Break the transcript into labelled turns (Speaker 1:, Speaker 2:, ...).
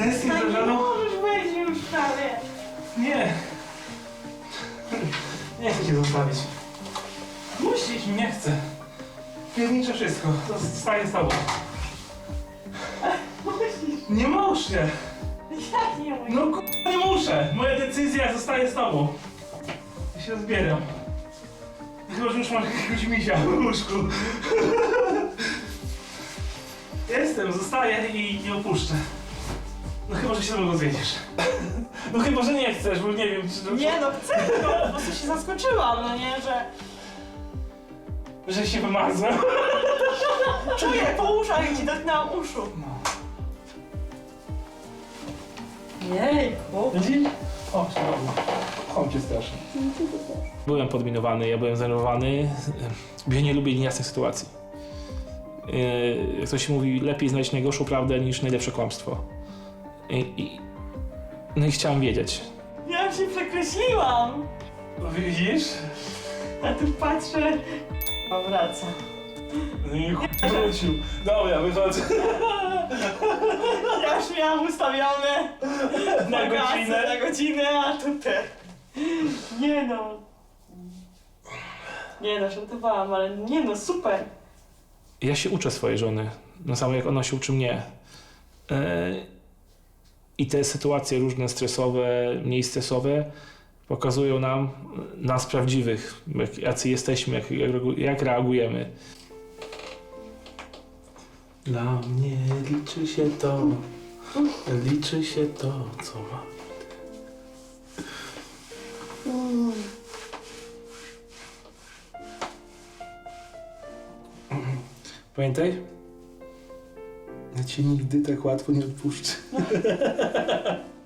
Speaker 1: Tęsknię
Speaker 2: Tak
Speaker 1: za
Speaker 2: nie
Speaker 1: żoną?
Speaker 2: możesz być już prawie.
Speaker 1: Nie. Nie chcę cię zostawić.
Speaker 2: Musisz.
Speaker 1: Nie chcę. Pierniczę wszystko. To zostaje z tobą.
Speaker 2: Musisz.
Speaker 1: Nie muszę.
Speaker 2: Jak nie musisz?
Speaker 1: No k***a, nie muszę. Moja decyzja zostaje z tobą. Ja się rozbieram. Chyba, że już masz jakiegoś misia w łóżku. Jestem, zostaję i nie opuszczę. No chyba, że się ze mną rozwiedziesz. No chyba, że nie chcesz, bo nie wiem, czy...
Speaker 2: Nie no, chcę tylko, po prostu się zaskoczyłam, no nie, że
Speaker 1: Że się wymazłem.
Speaker 2: czuję po uszach, jak ci dotknęłam uszu. Jejku.
Speaker 1: Widzisz? O, szanowna. Chodź cię strasznie. Byłem podminowany, ja byłem zdenerwowany. Ja nie lubię niejasnych sytuacji. Yy, Jak ktoś mówi, lepiej znaleźć najgorszą prawdę niż najlepsze kłamstwo. I, i, no i chciałem wiedzieć.
Speaker 2: Ja się przekreśliłam.
Speaker 1: Widzisz?
Speaker 2: A tu patrzę. O, wraca.
Speaker 1: No i ch- wrócił. Dobra, wychodzę.
Speaker 2: Ja już miałam ustawione
Speaker 1: Na godzinę.
Speaker 2: Na godzinę, a tutaj. Nie no. Nie no, żartowałam, ale nie no, super.
Speaker 1: Ja się uczę swojej żony, no samo jak ona się uczy mnie. Yy, I te sytuacje różne stresowe, mniej stresowe pokazują nam nas prawdziwych, jak, jacy jesteśmy, jak, jak, reagujemy. Dla mnie liczy się to, liczy się to, co ma. Pamiętaj, ja cię nigdy tak łatwo nie odpuszczę.